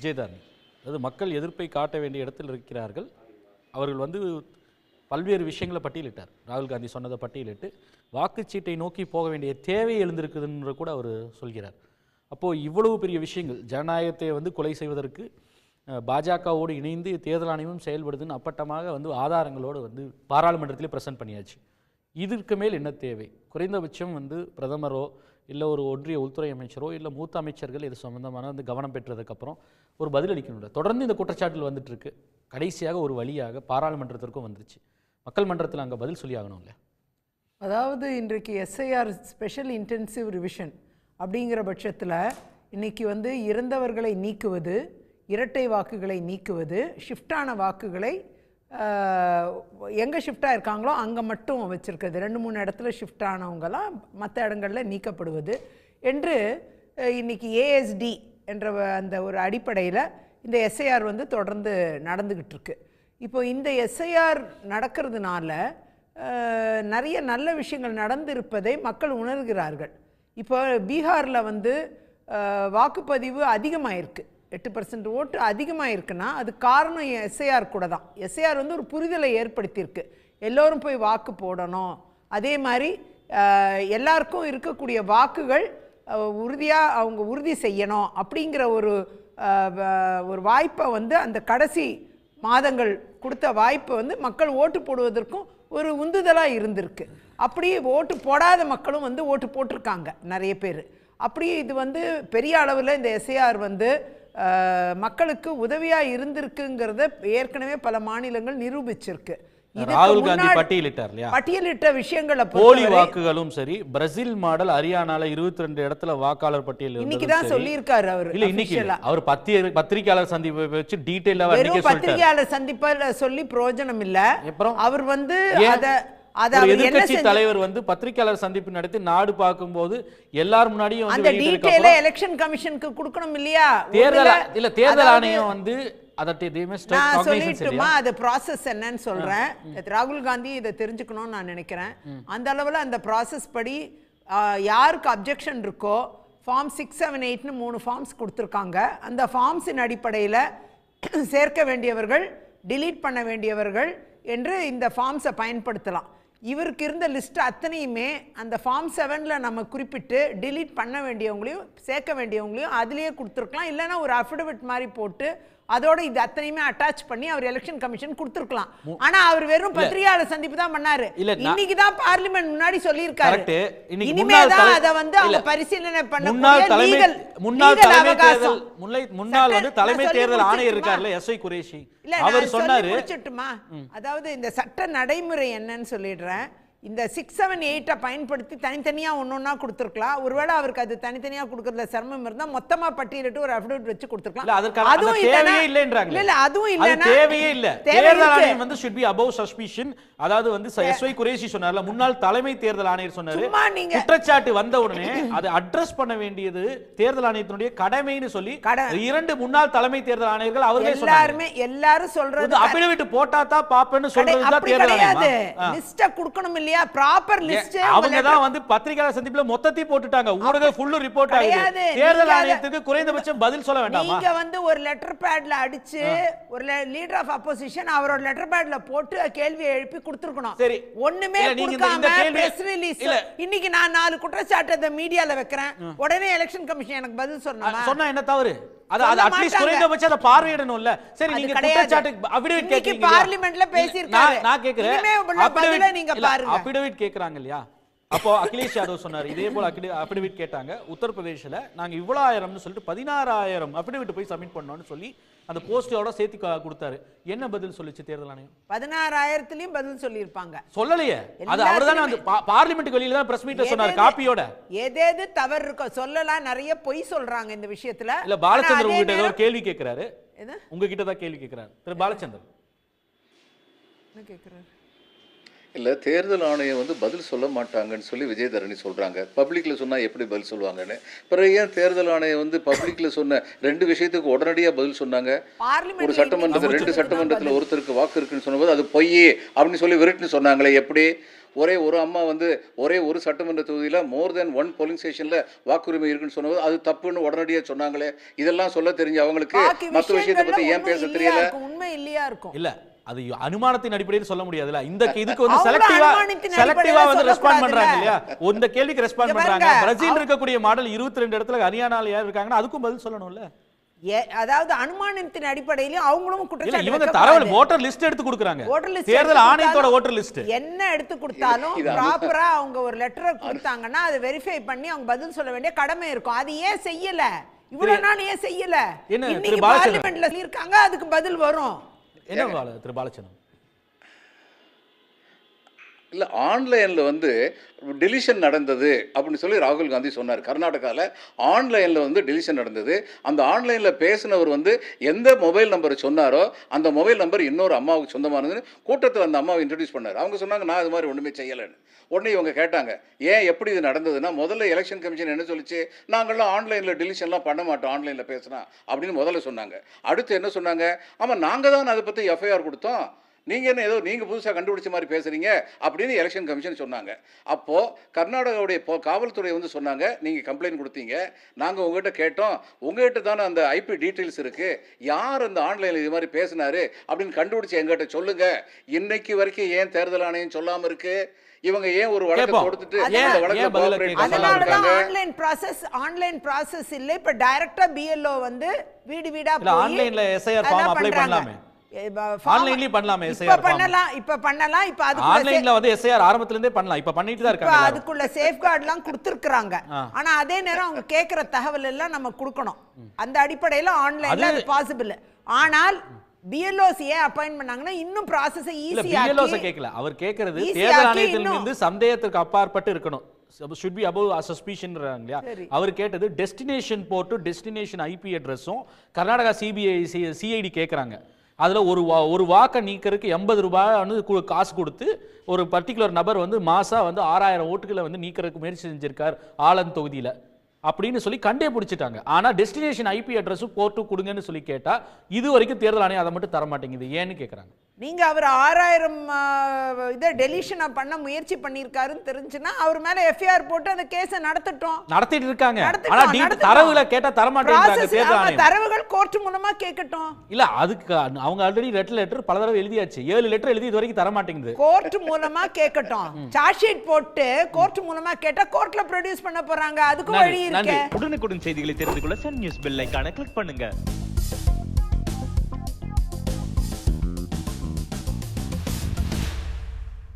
விஜயதாரணி அதாவது மக்கள் எதிர்ப்பை காட்ட வேண்டிய இடத்தில் இருக்கிறார்கள். அவர்கள் வந்து பல்வேறு விஷயங்களை பட்டியலிட்டார். ராகுல் காந்தி சொன்னதை பட்டியலிட்டு வாக்குச்சீட்டை நோக்கி போக வேண்டிய தேவை எழுந்திருக்குதுன்ற கூட அவர் சொல்கிறார். அப்போது இவ்வளவு பெரிய விஷயங்கள் ஜனநாயகத்தை வந்து கொலை செய்வதற்கு பாஜகவோடு இணைந்து தேர்தல் ஆணையமும் செயல்படுதுன்னு அப்பட்டமாக வந்து ஆதாரங்களோடு வந்து பாராளுமன்றத்திலே ப்ரெசென்ட் பண்ணியாச்சு. இதற்கு மேல் என்ன தேவை? குறைந்தபட்சம் வந்து பிரதமரோ இல்லை ஒரு ஒன்றிய உள்துறை அமைச்சரோ இல்லை மூத்த அமைச்சர்கள் இது சம்பந்தமான வந்து கவனம் பெற்றதுக்கப்புறம் ஒரு பதில் அளிக்கணும்ல. தொடர்ந்து இந்த குற்றச்சாட்டில் வந்துட்டு இருக்கு கடைசியாக ஒரு வழியாக பாராளுமன்றத்திற்கும் வந்துருச்சு. மக்கள் மன்றத்தில் அங்கே பதில் சொல்லி ஆகணும்ல அதாவது இன்றைக்கு எஸ்ஐஆர் ஸ்பெஷல் இன்டென்சிவ் ரிவிஷன் அப்படிங்கிற பட்சத்தில் இன்னைக்கு வந்து இறந்தவர்களை நீக்குவது இரட்டை வாக்குகளை நீக்குவது ஷிஃப்டான வாக்குகளை எங்கே ஷிஃப்டாக இருக்காங்களோ அங்கே மட்டும் வச்சுருக்கிறது. ரெண்டு மூணு இடத்துல ஷிஃப்ட் ஆனவங்கலாம் மற்ற இடங்களில் நீக்கப்படுவது என்று இன்றைக்கி இன்னைக்கு ஏஎஸ்டி என்ற அந்த ஒரு அடிப்படையில் இந்த எஸ்ஐஆர் வந்து தொடர்ந்து நடந்துக்கிட்டு இருக்கு. இப்போ இந்த எஸ்ஐஆர் நடக்கிறதுனால நிறைய நல்ல விஷயங்கள் நடந்திருப்பதை மக்கள் உணர்கிறார்கள். இப்போ பீகாரில் வந்து வாக்குப்பதிவு அதிகமாயிருக்கு. எட்டு பர்சன்ட் ஓட்டு அதிகமாக இருக்குன்னா அது காரணம் எஸ்ஐஆர் கூட தான் எஸ்ஐஆர் வந்து ஒரு புரிதலை ஏற்படுத்தியிருக்கு. எல்லோரும் போய் வாக்கு போடணும். அதே மாதிரி எல்லாருக்கும் இருக்கக்கூடிய வாக்குகள் உறுதியாக அவங்க உறுதி செய்யணும் அப்படிங்கிற ஒரு ஒரு வாய்ப்பை வந்து அந்த கடைசி மாதங்கள் கொடுத்த வாய்ப்பை வந்து மக்கள் ஓட்டு போடுவதற்கும் ஒரு உந்துதலாக இருந்திருக்கு. அப்படியே ஓட்டு போடாத மக்களும் வந்து ஓட்டு போட்டிருக்காங்க நிறைய பேர். அப்படியே இது வந்து பெரிய அளவில் இந்த எஸ்ஐஆர் வந்து மக்களுக்கு உதவியாக இருந்திருக்குங்கிறத ஏற்கனவே பல மாநிலங்கள் நிரூபிச்சிருக்கு ராகுல் காந்தி பட்டியலிட்டார் இல்லையா பட்டியலிட்ட விஷயங்களை போலி வாக்குகளும் சரி பிரேசில் மாடல் ஹரியானால இருபத்தி ரெண்டு இடத்துல வாக்காளர் பட்டியல் இன்னைக்கு இருந்ததும் தான் சரி. சொல்லியிருக்காரு அவர் இல்ல இன்னைக்கு. அவர் பத்திரி பத்திரிகையாளர் சந்திப்பை வச்சு டீட்டெயிலா வெறும் அன்னைக்கே சொல்லிட்டாரு பத்திரிகையாளர் சந்திப்ப சொல்லி பிரயோஜனம் இல்ல அப்புறம்? அவர் வந்து? அத செஞ்சு- தலைவர் வந்து பத்திரிகையாளர் சந்திப்பு நடத்தி நாடு பார்க்கும்போது எல்லார் முன்னாடியும் அந்த டீடைல எலெக்ஷன் கமிஷனுக்கு கொடுக்கணும் இல்லையா? தேர்தல் இல்ல தேர்தல் ஆணையம் வந்து நான் சொல்லிட்டுமா? அது ப்ராசஸ் என்னன்னு சொல்றேன். ராகுல் காந்தி இதை தெரிஞ்சுக்கணும்னு நான் நினைக்கிறேன். அந்த அளவுல அந்த ப்ராசஸ் படி யாருக்கு அப்ஜெக்ஷன் இருக்கோ ஃபார்ம் சிக்ஸ் செவன் எயிட்னு மூணு ஃபார்ம்ஸ் கொடுத்துருக்காங்க. அந்த ஃபார்ம்ஸின் அடிப்படையில் சேர்க்க வேண்டியவர்கள் delete பண்ண வேண்டியவர்கள் என்று இந்த ஃபார்ம்ஸை பயன்படுத்தலாம். இவருக்கு இருந்த லிஸ்ட் அத்தனையுமே அந்த ஃபார்ம் செவனில் நம்ம குறிப்பிட்டு டிலீட் பண்ண வேண்டியவங்களையும் சேர்க்க வேண்டியவங்களையும் அதுலேயே கொடுத்துருக்கலாம். இல்லைன்னா ஒரு அஃபிடவிட் மாதிரி போட்டு அதோட இது அத்தனையுமே அட்டாச் பண்ணி அவர் எலெக்ஷன் கமிஷன் கொடுத்துருக்கலாம். ஆனா அவர் வெறும் பத்திரிகையாளர் சந்திப்பு தான் பண்ணாரு இன்னைக்கு தான் பார்லிமெண்ட் முன்னாடி சொல்லியிருக்காரு. இனிமே முன்னாள் தான் அதை வந்து அவங்க. பரிசீலனை முன்னாள் பண்ண தலைமை முன்னாள் லீகல் தலைமை தேர்தல் முன்னாள் வந்து தலைமை தேர்தல் ஆணையர்? இருக்கார்ல எஸ் ஐ குரேஷி. அவர் சொன்னாரு அதாவது இந்த சட்ட நடைமுறை என்னன்னு சொல்லிடுறேன். இந்த சிக்ஸ் செவன் எயிட்டை பயன்படுத்தி தனித்தனியா ஒன்னொன்னா கொடுத்துருக்கலாம். ஒருவேளை அவருக்கு அது தனித்தனியா கொடுக்கறதுல சிரமம் இருந்தா மொத்தமா பட்டியலிட்டு ஒரு அஃபிடவிட் வச்சு இல்ல கொடுத்துருக்கலாம் அந்த தேவையே இல்லைன்றாங்க இல்ல இல்ல அதுவும் அது இல்லைன்னா தேவையே இல்ல. தேர்தல். ஆணையம் வந்து should be above suspicion. அதாவது வந்து எஸ் ஒய் குரேஷி சொன்னார்ல முன்னாள் தலைமை தேர்தல் ஆணையர் சொன்னாரு. குற்றச்சாட்டு வந்த உடனே அதை அட்ரஸ் பண்ண வேண்டியது தேர்தல் ஆணையத்தினுடைய கடமைன்னு சொல்லி இரண்டு முன்னாள் தலைமை தேர்தல் ஆணையர்கள் அவர்களே எல்லாருமே எல்லாரும் சொல்றது அபிடவிட் போட்டா தான் பாப்பேன்னு சொல்றது தான் தேர்தல் ஆணையமா? ஆ. லிஸ்ட குடுக்கணும் இல்லையா? ப்ராப்பர் லிஸ்ட் அவங்க தான் வந்து பத்திரிகையாளர் சந்திப்புல மொத்தத்தையும் போட்டுட்டாங்க. ஊடக ஃபுல்லு ரிப்போர்ட் ஆகுது. தேர்தல் ஆணையத்துக்கு குறைந்தபட்சம் பதில் சொல்ல வேண்டாமா? நீங்க வந்து ஒரு லெட்டர் பேட்ல அடிச்சு ஒரு லீடர் ஆஃப் அப்போசிஷன் அவரோட லெட்டர் பேட்ல போட்டு கேள்வியை எழுப்பி கொடுத்துருக்கணும். சரி. ஒண்ணுமே கொடுக்காம பிரஸ் ரிலீஸ். இன்னைக்கு நான் நாலு குற்றச்சாட்டு மீடியால வைக்கிறேன். உடனே எலெக்ஷன் கமிஷன் எனக்கு பதில் சொல்லணுமா? சொன்னா என்ன தவறு? அது அட்லீஸ்ட். குறைந்தபட்சம் அதை பார்வையிடணும்ல சரி நீங்க. குற்றச்சாட்டு அபிடவிட் கேக்குறீங்க பார்லிமெண்ட்ல பேசியிருக்காரு. நான் கேக்குறேன் நீங்க பாருங்க. அபிடவிட் கேக்குறாங்க இல்லையா அப்போ அகிலேஷ் யாதவ் சொன்னார் இதே போல அபிடவிட் கேட்டாங்க உத்தரப்பிரதேசில் நாங்க இவ்வளோ ஆயிரம்னு சொல்லிட்டு பதினாறாயிரம் அபிடவிட் போய் சப்மிட் பண்ணோம்னு சொல்லி அந்த போஸ்டோட சேர்த்து கொடுத்தாரு. என்ன பதில் சொல்லுச்சு தேர்தல் ஆணையம்? பதினாறாயிரத்துலயும் பதில் சொல்லியிருப்பாங்க. சொல்லலையே. அது அவர் தானே அந்த பார்லிமெண்ட் வெளியில தான் பிரஸ் மீட்ல சொன்னார் காப்பியோட. எதேது தவறு இருக்கோ சொல்லலாம் நிறைய பொய் சொல்றாங்க இந்த விஷயத்துல. இல்ல பாலச்சந்திரன் உங்ககிட்ட ஏதோ கேள்வி கேட்கிறாரு? உங்ககிட்ட தான் கேள்வி கேட்கிறாரு திரு. பாலச்சந்திரன். என்ன கேக்குறாரு? இல்லை தேர்தல் ஆணையம் வந்து பதில் சொல்ல மாட்டாங்கன்னு சொல்லி விஜயதரணி சொல்கிறாங்க பப்ளிக்கில் சொன்னால் எப்படி பதில் சொல்லுவாங்கன்னு. பிறகு ஏன் தேர்தல் ஆணையம் வந்து பப்ளிக்கில் சொன்ன ரெண்டு விஷயத்துக்கு உடனடியாக பதில் சொன்னாங்க? ஒரு சட்டமன்றத்தில் ரெண்டு சட்டமன்றத்தில். ஒருத்தருக்கு வாக்கு இருக்குன்னு சொன்னபோது அது பொய் அப்படின்னு சொல்லி விரட்டுன்னு சொன்னாங்களே எப்படி? ஒரே ஒரு அம்மா வந்து ஒரே ஒரு சட்டமன்ற தொகுதியில் மோர் தென் ஒன் போலிங் ஸ்டேஷனில் வாக்குரிமை இருக்குன்னு சொன்னது அது தப்புன்னு உடனடியாக சொன்னாங்களே. இதெல்லாம் சொல்ல தெரிஞ்ச அவங்களுக்கு மற்ற விஷயத்தை பற்றி ஏன் பேச தெரியல? உண்மை இல்லையா இருக்கும்? இல்ல அது அனுமானத்தின் அடிப்படையில் சொல்ல முடியாதுல்ல. இந்த இதுக்கு வந்து செலக்டிவா செலக்டிவா வந்து ரெஸ்பாண்ட் பண்றாங்க? இல்லையா? இந்த கேள்விக்கு ரெஸ்பாண்ட் பண்றாங்க. பிரேசில் இருக்கக்கூடிய மாடல் 22 இடத்துல ஹரியானால யார் இருக்காங்கன்னா அதுக்கும் பதில் சொல்லணும்ல. ஏ- அதாவது அனுமானத்தின் அடிப்படையிலும் அவங்களும் இல்ல குற்றச்சாட்டு இவங்க. தரவு ஓட்டர் லிஸ்ட் எடுத்து கொடுக்குறாங்க. Voter list தேர்தல் ஆணையத்தோட ஓட்டர் லிஸ்ட் என்ன எடுத்து கொடுத்தாலும் ப்ராப்பரா அவங்க ஒரு லெட்டரை கொடுத்தாங்கன்னா அதை வெரிஃபை பண்ணி அவங்க பதில் சொல்ல வேண்டிய கடமை இருக்கும். அது ஏன் செய்யல? இவ்வளவு நாள் ஏன் செய்யல? இன்னைக்கு? பார்லிமெண்ட்ல சொல்லியிருக்காங்க அதுக்கு பதில் வரும். என்ன திரு பாலச்சந்திரன்? இல்லை ஆன்லைனில் வந்து டெலிஷன் நடந்தது அப்படின்னு சொல்லி ராகுல் காந்தி சொன்னார். கர்நாடகாவில் ஆன்லைனில் வந்து டெலிஷன் நடந்தது. அந்த ஆன்லைனில் பேசினவர் வந்து எந்த மொபைல் நம்பரை சொன்னாரோ அந்த மொபைல் நம்பர் இன்னொரு அம்மாவுக்கு சொந்தமானதுன்னு கூட்டத்தில் அந்த அம்மாவை இன்ட்ரடியூஸ் பண்ணார். அவங்க சொன்னாங்க நான் இது மாதிரி ஒன்றுமே செய்யலைன்னு. உடனே இவங்க கேட்டாங்க ஏன் எப்படி இது நடந்ததுன்னா முதல்ல எலெக்ஷன் கமிஷன் என்ன சொல்லிச்சு? நாங்கள்லாம் ஆன்லைனில் டெலிஷன்லாம் பண்ண மாட்டோம் ஆன்லைனில் பேசினா. அப்படின்னு முதல்ல சொன்னாங்க. அடுத்து என்ன சொன்னாங்க? ஆமாம் நாங்கள் தான் அதை பற்றி எஃப்ஐஆர் கொடுத்தோம். நீங்கள் என்ன ஏதோ நீங்கள் புதுசாக கண்டுபிடிச்ச மாதிரி பேசுகிறீங்க அப்படின்னு எலெக்ஷன் கமிஷன் சொன்னாங்க. அப்போது கர்நாடகாவுடைய பொ காவல்துறை வந்து சொன்னாங்க நீங்கள் கம்ப்ளைண்ட் கொடுத்தீங்க. நாங்கள் உங்ககிட்ட கேட்டோம் உங்ககிட்ட தானே அந்த ஐபி டீட்டெயில்ஸ் இருக்குது யார் அந்த ஆன்லைனில் இது மாதிரி பேசினாரு அப்படின்னு கண்டுபிடிச்சு எங்ககிட்ட சொல்லுங்கள் இன்னைக்கு வரைக்கும் ஏன் தேர்தல் ஆணையம் சொல்லாமல் இருக்கு? இவங்க ஏன் ஒரு வழக்கை. கொடுத்துட்டு அந்த வழக்கை அதனாலதான் இருக்காங்க? ஆன்லைன் ப்ராசஸ் ஆன்லைன் ப்ராசஸ் இல்ல. இப்ப டைரக்டா பிஎல்ஓ வந்து வீடு வீடா இல்ல, போய் ஆன்லைன்ல form apply பண்றாங்க. பண்ணலாமே. ஆன்லைன்லயும் பண்ணலாமே form. பண்ணலாம் இப்ப பண்ணலாம் இப்ப அதுக்குள்ள ஆன்லைன்ல வந்து எஸ்ஐஆர் ஆரம்பத்துல இருந்தே பண்ணலாம் இப்ப பண்ணிட்டு தான் இருக்காங்க. அதுக்குள்ள சேஃப்கார்ட்லாம் கொடுத்துருக்காங்க ஆ. ஆனா அதே நேரம் அவங்க கேக்குற தகவல் எல்லாம் நம்ம கொடுக்கணும் அந்த அடிப்படையில ஆன்லைன்ல அது- அது பாசிபிள் ஆனால் பிஎல்ஓஸ் ஏன் அப்பாயிண்ட் பண்ணாங்கன்னா இன்னும் ப்ராசஸை பிஎல்ஓஸ ஈஸியாக்கி கேட்கல அவர் கேக்குறது தேர்தல் ஆணையத்தில். இருந்து சந்தேகத்திற்கு அப்பாற்பட்டு இருக்கணும் ஷுட் பி அபவ் சஸ்பிஷன் இல்லையா. அவர் கேட்டது டெஸ்டினேஷன் போட்டு டெஸ்டினேஷன் ஐபி அட்ரஸும் கர்நாடகா சிபிஐ சிஐடி கேக்குறாங்க அதில் ஒரு வா ஒரு வாக்கை நீக்கிறதுக்கு எண்பது ரூபான்னு காசு கொடுத்து ஒரு பர்டிகுலர் நபர் வந்து மாதம் வந்து ஆறாயிரம் ஓட்டுகளை வந்து நீக்கிறதுக்கு முயற்சி செஞ்சுருக்கார் ஆலன் தொகுதியில். அப்படின்னு சொல்லி கண்டே பிடிச்சிட்டாங்க. ஆனால் டெஸ்டினேஷன் ஐபி அட்ரஸும் போட்டு கொடுங்கன்னு சொல்லி கேட்டால் இது வரைக்கும் தேர்தல் ஆணையம் அதை மட்டும் தர மாட்டேங்குது ஏன்னு கேட்குறாங்க நீங்க அவர் ஆறாயிரம் இதை டெலிஷனை பண்ண முயற்சி பண்ணியிருக்காருன்னு தெரிஞ்சுன்னா அவர் மேல எஃப்ஐஆர் போட்டு அந்த கேஸை நடத்தட்டும். நடத்திட்டு இருக்காங்க. நடத்தட்டும், ஆனா டீ- நடத்தட்டும். தரவுல கேட்டா தர மாட்டேங்கிறாங்க Process- தேர்தல் ஆமா, ஆணையம் தரவுகள் கோர்ட் மூலமா கேட்கட்டும். இல்ல அதுக்கு அவங்க ஆல்ரெடி ரெட் லெட்டர் பல தடவை எழுதியாச்சு. ஏழு லெட்டர் எழுதி இது வரைக்கும் தர மாட்டேங்குது. கோர்ட் மூலமா கேட்கட்டும். சார்ஜ் ஷீட் போட்டு கோர்ட் மூலமா கேட்டா கோர்ட்ல ப்ரொடியூஸ் பண்ண போறாங்க. அதுக்கும் வழி. இருக்கு. உடனுக்குடன் செய்திகளை தெரிந்து கொள்ள சன் நியூஸ் பெல் கிளிக் பண்ணுங்க.